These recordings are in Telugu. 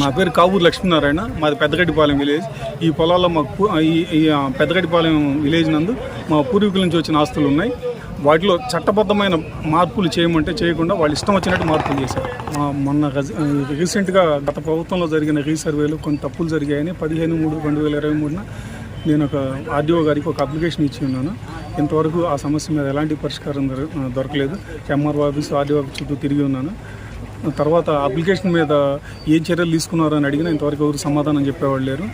నా పేరు కావూరు లక్ష్మీనారాయణ మాది పెద్దగడ్డిపాలెం విలేజ్. ఈ పొలాల్లో మాకు ఈ ఈ పెద్దగడ్డిపాలెం విలేజ్ నందు మా పూర్వీకుల నుంచి వచ్చిన ఆస్తులు ఉన్నాయి. వాటిలో చట్టబద్ధమైన మార్పులు చేయమంటే చేయకుండా వాళ్ళు ఇష్టం వచ్చినట్టు మార్పులు చేశారు. మొన్న రీసెంట్గా గత ప్రభుత్వంలో జరిగిన రీసర్వేలు కొన్ని తప్పులు జరిగాయని పదిహేను మూడు రెండు వేల ఇరవై మూడున నేను ఒక ఆర్డీఓ గారికి ఒక అప్లికేషన్ ఇచ్చి ఉన్నాను. ఇంతవరకు ఆ సమస్య మీద ఎలాంటి పరిష్కారం దొరకలేదు. ఎంఆర్ఓ ఆఫీస్ ఆర్డీఓ ఆఫీస్ చుట్టూ తిరిగి ఉన్నాను. తర్వాత అప్లికేషన్ మీద ఏం చర్యలు తీసుకున్నారు అని అడిగినా ఇంతవరకు ఎవరు సమాధానం చెప్పేవాళ్ళు లేరు.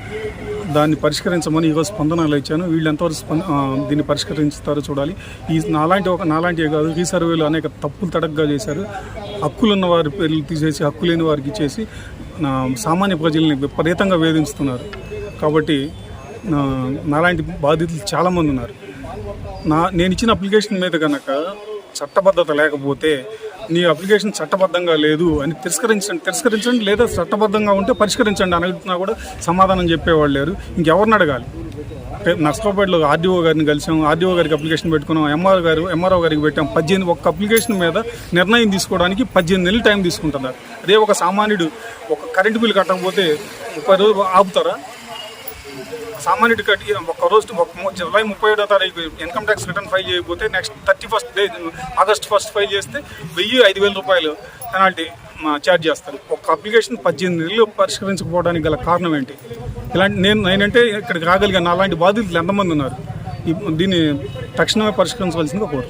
దాన్ని పరిష్కరించమని ఈరోజు స్పందనలు ఇచ్చాను. వీళ్ళు ఎంతవరకు స్పంద దీన్ని పరిష్కరిస్తారో చూడాలి. ఈ నాలాంటి ఒక నాలాంటి కాదు ఈ సర్వేలో అనేక తప్పులు తడగ్గా చేశారు. హక్కులున్న వారి పేర్లు తీసేసి హక్కు లేని వారికి ఇచ్చేసి నా సామాన్య ప్రజల్ని విపరీతంగా వేధిస్తున్నారు. కాబట్టి నా నాలాంటి బాధితులు చాలామంది ఉన్నారు. నా నేను ఇచ్చిన అప్లికేషన్ మీద కనుక చట్టబద్ధత లేకపోతే నీ అప్లికేషన్ చట్టబద్ధంగా లేదు అని తిరస్కరించండి తిరస్కరించండి లేదా చట్టబద్ధంగా ఉంటే పరిష్కరించండి అని అడుగుతున్నా కూడా సమాధానం చెప్పేవాళ్ళు లేరు. ఇంకెవరిని అడగాలి? నర్సరావుపేటలో ఆర్డీఓ గారిని కలిసాం ఆర్డీఓ గారికి అప్లికేషన్ పెట్టుకున్నాం ఎంఆర్ గారు ఎంఆర్ఓ గారికి పెట్టాం. పద్దెనిమిది ఒక అప్లికేషన్ మీద నిర్ణయం తీసుకోవడానికి పద్దెనిమిది నెలలు టైం తీసుకుంటున్నారు. అదే ఒక సామాన్యుడు ఒక కరెంటు బిల్లు కట్టకపోతే ముప్పై రోజులు ఆపుతారా? సామాన్యుడి కట్టి ఒక రోజు జులై ముప్పై ఏడో తారీఖు ఇన్కమ్ ట్యాక్స్ రిటర్న్ ఫైల్ చేయకపోతే next thirty first day August first file చేస్తే వెయ్యి ఐదు వేల రూపాయలు పెనాల్టీ ఛార్జ్ చేస్తారు. ఒక అప్లికేషన్ పద్దెనిమిది నెలలు పరిష్కరించకపోవడానికి గల కారణం ఏంటి? ఇలాంటి నేను నేనంటే ఇక్కడికి రాగలిగాను. అలాంటి బాధితులు ఎంతమంది ఉన్నారు? దీన్ని తక్షణమే పరిష్కరించవలసిందిగా కోరు